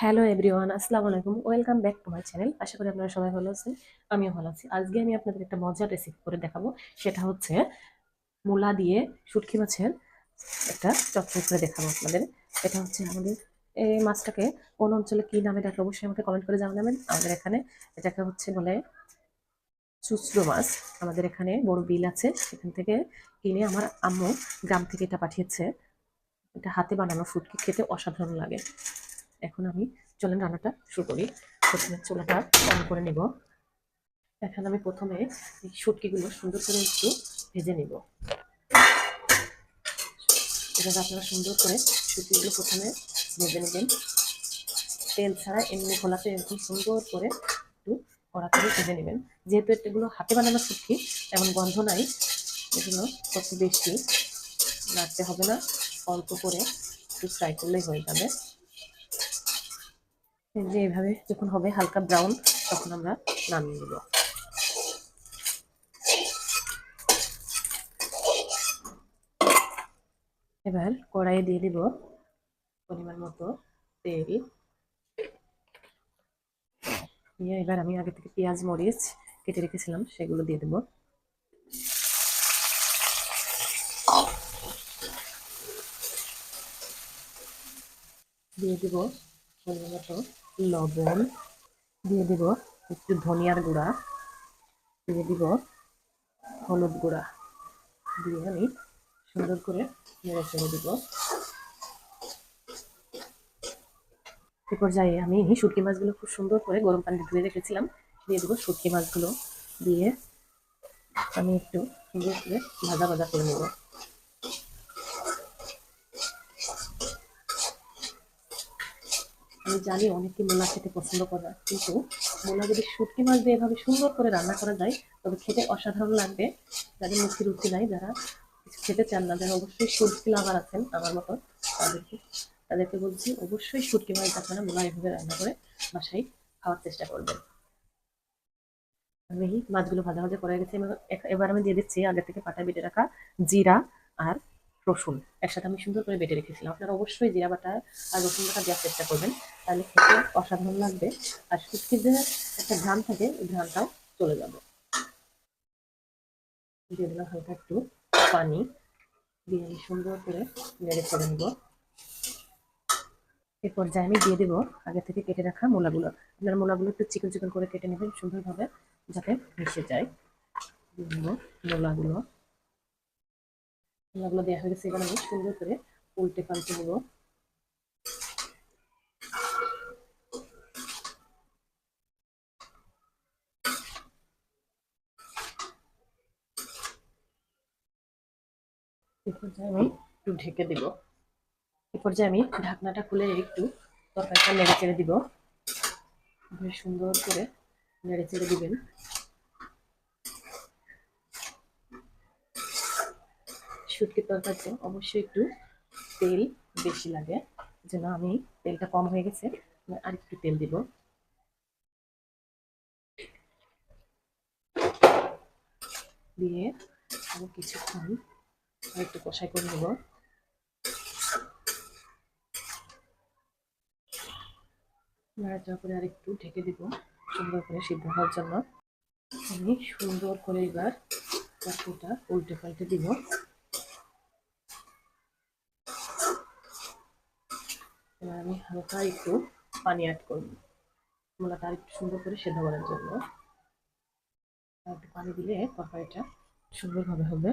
Hello everyone আসসালামু আলাইকুম। Welcome back to my channel আশা করি আপনারা সবাই ভালো আছেন। আমিও ভালো আছি। আজকে আমি আপনাদের একটা মজার রেসিপি করে দেখাবো। সেটা হচ্ছে মূলা দিয়ে শুটকি মাছের একটা চটচড়ি করে দেখাবো আপনাদের। এটা হচ্ছে আমাদের এই মাছটাকে কোন অঞ্চলে কী নামে ডাকে অবশ্যই আমাকে কমেন্ট করে জানাবেন। আমাদের এখানে এটাকে হচ্ছে বলে চুচড়ো মাছ। আমাদের এখানে বড় বিল আছে। সেখান থেকে কিনে আমার আম্মু গ্রাম থেকে এটা পাঠিয়েছে। এটা হাতে বানানো শুটকি খেতে অসাধারণ লাগে। এখন আমি চলেন রান্নাটা শুরু করি। প্রথমে চুলাটা অন করে নিব। এখন আমি প্রথমে এই সুন্দর করে একটু ভেজে নিব। এভাবে আপনারা সুন্দর করে শুটকিগুলো প্রথমে ভেজে নেবেন। তেল ছাড়া এমনি খোলাতে এরকম সুন্দর করে একটু কড়া করে ভেজে নেবেন। যেহেতু এগুলো হাতে বানানো শুটকি এমন গন্ধ নাই। এগুলো কত বেশি নাড়তে হবে না। অল্প করে একটু ফ্রাই করলেই হয়ে যাবে। যে এভাবে যখন হবে হালকা ব্রাউন তখন আমরা নামিয়ে নেব। এবার কড়াইয়ে দিয়ে দিব পরিমাণ মতো তেল। দিয়ে এবার আমি আগে থেকে পেঁয়াজ, মরিচ কেটে রেখেছিলাম, সেগুলো দিয়ে দেব। দিয়ে দিব মতো লবণ দিয়ে দিব একটু ধনিয়ার গুঁড়া, দিয়ে দিব হলুদ গুঁড়া, দিয়ে আমি সুন্দর করে নেড়ে চেড়ে দিব। এ পর্যায়ে আমি শুটকি মাছগুলো খুব সুন্দর করে গরম পানি ধুয়ে রেখেছিলাম, দিয়ে দেবো শুটকি মাছগুলো, দিয়ে আমি একটু সুন্দর করে ভাজা ভাজা করে নেব। আমি জানি অনেকে মূলা খেতে পছন্দ করে, কিন্তু মূলা যদি শুটকি মাছ দিয়ে এভাবে সুন্দর করে রান্না করা যায়, তবে খেতে অসাধারণ লাগবে। যাদের মুখে রুচি নাই, যারা কিছু খেতে চান না, যারা অবশ্যই শুটকি লাভার আছেন আমার মতো, তাদেরকে তাদেরকে বলছি, অবশ্যই শুটকি মাছ আপনারা মূলা এভাবে রান্না করে বাসায় খাওয়ার চেষ্টা করবেন। আমি মাছগুলো ভাজা ভাজা করে গেছি, এবার আমি দিয়ে দিচ্ছি আগে থেকে পাটা বেটে রাখা জিরা আর রসুন একসাথে আমি সুন্দর করে বেটে রেখেছিলাম। আপনারা অবশ্যই জিরা বাটা আর রসুন বাটা দেওয়ার চেষ্টা করবেন। তাহলে খেতে অসাধারণ লাগবে। আর শুটকির যে একটা ঘ্রাণ থাকে, ওই ঘ্রাণটাও চলে যাবে। দিয়ে দিলাম হালকা একটু পানি। দিয়ে আমি সুন্দর করে নেড়ে করে নেব। এই পর্যায়ে আমি দিয়ে দেবো, আগে থেকে কেটে রাখা মূলাগুলো। আপনার মূলাগুলো একটু চিকন চিকন করে কেটে নেবেন সুন্দরভাবে, যাতে মিশে যায়। মূলাগুলো। মশলাগুলো দেওয়া হয়ে গেছে, এবার আমি সুন্দর করে উল্টে পাল্টে নেব। আমি একটু ঢেকে দিব। এ পর্যায়ে আমি ঢাকনাটা খুলে একটু তরকারিটা নেড়ে চেড়ে দিব। সুন্দর করে নেড়ে চেড়ে দিবেন। শুটকির তরকারিতে অবশ্যই একটু তেল বেশি লাগে, যেন আমি তেলটা কম হয়ে গেছে আর একটু তেল দিব। দিয়ে আরও কিছুক্ষণ আর একটু কষাই করে নেব। নাড়াচাড়া করে আর একটু ঢেকে দিব, সুন্দর করে সিদ্ধ হওয়ার জন্য। আমি সুন্দর করে এবার তরকারিটা উল্টে পাল্টে দিব। আমি হালকা একটু পানি অ্যাড করব মূলাটা একটু সুন্দর করে সেদ্ধ করার জন্য। একটু পানি দিলে তরকারিটা সুন্দরভাবে হবে।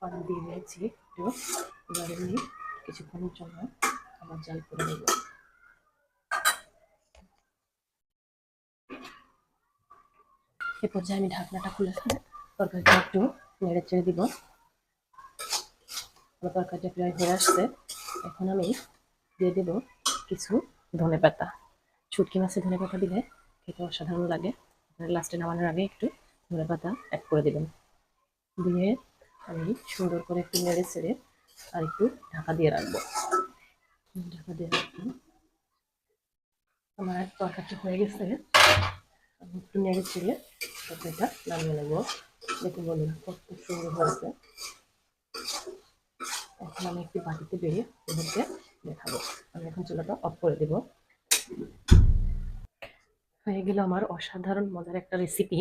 পানি দিয়ে দিয়েছি একটু। এবার আমি কিছুক্ষণের জন্য আবার জাল করে নেব। এ পর্যায়ে আমি ঢাকনাটা খুলে তরকারিটা একটু নেড়ে চেড়ে দিব তরকারিটা প্রায় হয়ে আসছে। এখন আমি দিয়ে দেব কিছু ধনে পাতা। শুটকি মাছে ধনে পাতা দিলে খেতে অসাধারণ লাগে। লাস্টে নামানোর আগে একটু ধনে পাতা অ্যাড করে দেবেন। দিয়ে আমি সুন্দর করে একটু নেড়ে ছেড়ে আর একটু ঢাকা দিয়ে রাখব। ঢাকা দিয়ে রাখব আমার তরকারিটা হয়ে গেছে। একটু নেড়ে ছেড়ে তরকারিটা নামিয়ে নেব। দেখে বলুন কত সুন্দর হয়েছে। এখন আমি একটু বাটিতে বেরিয়ে ওদেরকে দেখাবো। আমি এখন চুলাটা অফ করে দেব। হয়ে গেল আমার অসাধারণ মজার একটা রেসিপি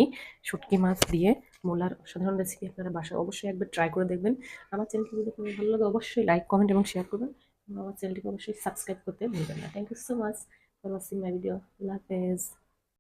শুটকি মাছ দিয়ে মোলার অসাধারণ রেসিপি আপনারা বাসায় অবশ্যই একবার ট্রাই করে দেখবেন। আমার চ্যানেলটি যদি আপনাদের ভালো লাগে অবশ্যই লাইক কমেন্ট এবং শেয়ার করবেন। আমার চ্যানেলটিকে অবশ্যই সাবস্ক্রাইব করতে ভুলবেন না। Thank you so much for watching my video আল্লাহ হাফেজ।